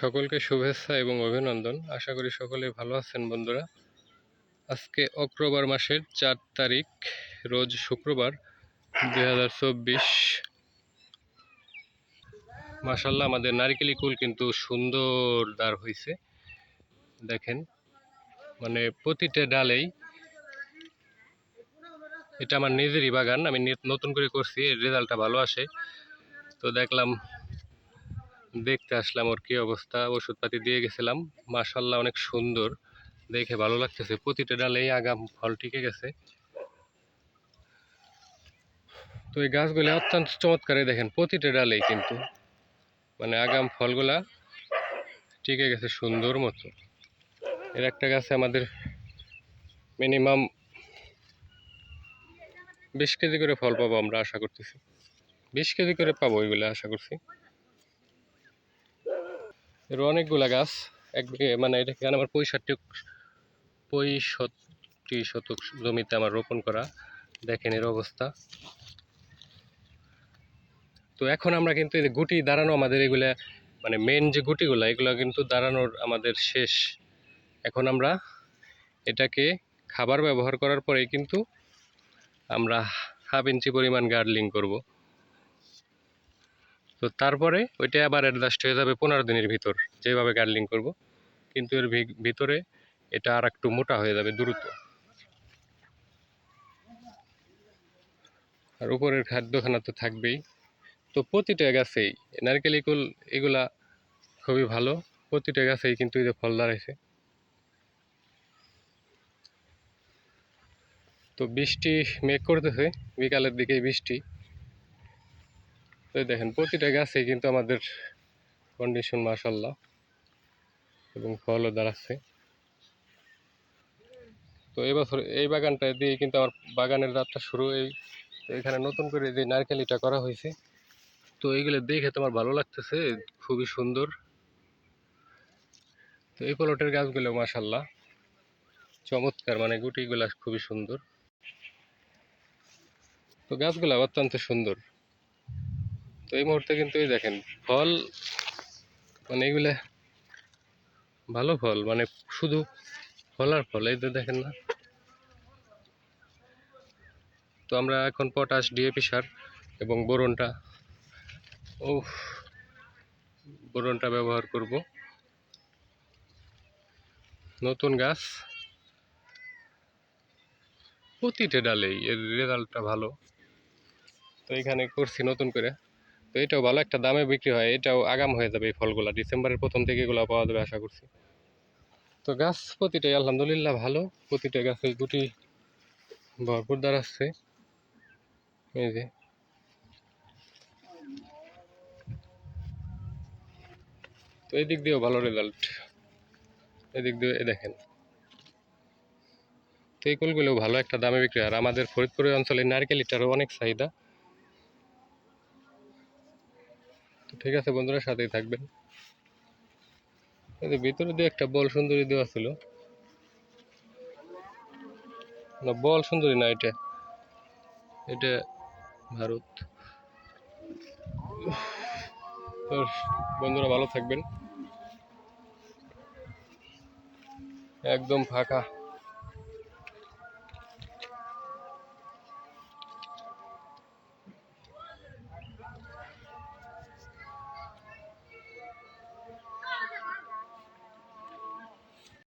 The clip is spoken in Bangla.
সকলকে শুভেচ্ছা এবং অভিনন্দন। আশা করি সকলে ভালো আছেন বন্ধুরা। আজকে অক্টোবর মাসের চার তারিখ, রোজ শুক্রবার দুই হাজার চব্বিশ। মাসাল্লাহ আমাদের নারিকেলি কুল কিন্তু সুন্দর দাঁড় হয়েছে দেখেন মানে প্রতিটা ডালেই এটা আমার নিজেরই বাগান, আমি নতুন করে করছি রেজাল্টটা ভালো আসে। তো দেখলাম দেখতে আসলাম ওর কি অবস্থা। ওষুধপাতি দিয়ে গেছিলাম। মাশাল্লাহ অনেক সুন্দর। দেখে ভালো লাগতেছে। প্রতিটা ডালেই আগাম ফল টিকে গেছে। তো এই গাছগুলি অত্যন্ত চমৎকার। দেখেন, প্রতিটা ডালেই কিন্তু মানে আগাম ফলগুলা টিকে গেছে সুন্দর মতো। এর একটা গাছে আমাদের মিনিমাম বিশ কেজি করে ফল পাবো আমরা, আশা করতেছি। বিশ কেজি করে পাবো ওইগুলো, আশা করছি। এর অনেকগুলা গাছ। এক মানে এটা এখানে আমার পঁয়ষট্টি পঁয়ষট্টি শতক জমিতে আমার রোপণ করা। দেখেন এর অবস্থা। তো এখন আমরা কিন্তু গুটি দাঁড়ানো আমাদের এগুলা মানে মেন যে গুটিগুলা, এগুলো কিন্তু দাঁড়ানোর আমাদের শেষ। এখন আমরা এটাকে খাবার ব্যবহার করার পরেই কিন্তু আমরা হাফ ইঞ্চি পরিমাণ গার্ডলিং করব। তো তারপরে ওইটা আবার অ্যাডজাস্ট হয়ে যাবে পনেরো দিনের ভিতর, যেভাবে গার্ডলিং করব। কিন্তু এর ভিতরে এটা আর একটু মোটা হয়ে যাবে, দ্রুত। আর উপরের খাদ্যখানা তো থাকবেই। তো প্রতিটা গাছেই, নারকেল, ইকুল, এগুলা খুবই ভালো। প্রতিটা গাছেই কিন্তু এই যে ফল দাঁড়াইছে। তো বৃষ্টি মেঘ করতেছে, বিকালের দিকে বৃষ্টি। তো দেখেন, প্রতিটা গাছে কিন্তু আমাদের কন্ডিশন মাশাল্লাহ এবং ফলও দাঁড়াচ্ছে। তো এই বছর এই বাগানটা দিয়ে কিন্তু আমার বাগানের যাত্রা শুরু এই এখানে নতুন করে যে নারকেলিটা করা হয়েছে, তো এইগুলো দেখে তোমার ভালো লাগতেছে, খুবই সুন্দর। তো এই প্লটের গাছগুলো মাশাল্লাহ চমৎকার মানে গুটিগুলা খুবই সুন্দর। তো গাছগুলা অত্যন্ত সুন্দর। তো এই মুহূর্তে কিন্তু এই দেখেন, ফল মানে এগুলা ভালো ফল মানে শুধু ফল আর ফল, এই যে দেখেন না। তো আমরা এখন পটাশ ডিএপি সার এবং বোরনটা ও বোরনটা ব্যবহার করব। নতুন গাছ, প্রতিটা ডালেই এর রেজাল্টটা ভালো। তো এখানে করছি নতুন করে। তো এটাও ভালো, একটা দামে বিক্রি হয়, এটাও আগাম হয়ে যাবে এই ফলগুলা। ডিসেম্বরের প্রথম থেকে এগুলো পাওয়া যাবে, আশা করছি। তো গাছ প্রতিটাই আলহামদুলিল্লাহ ভালো, প্রতিটা গাছে গুটি ভরপুর দাঁড়াচ্ছে এই যে। তো এই দিক দিয়েও ভালো রেজাল্ট এদিক দিয়ে দেখেন। তো এই কুলগুলো ভালো, একটা দামে বিক্রি হয়। আর আমাদের ফরিদপুর অঞ্চলে নারকেল ইটারও অনেক চাহিদা তো ঠিক আছে, বন্ধুরা, সাথেই থাকবেন। ভিতরে দিয়ে একটা বল সুন্দরী দেওয়া ছিল। না, বল সুন্দরী না এটা। এটা ভারত। বন্ধুরা, ভালো থাকবেন। একদম ফাঁকা।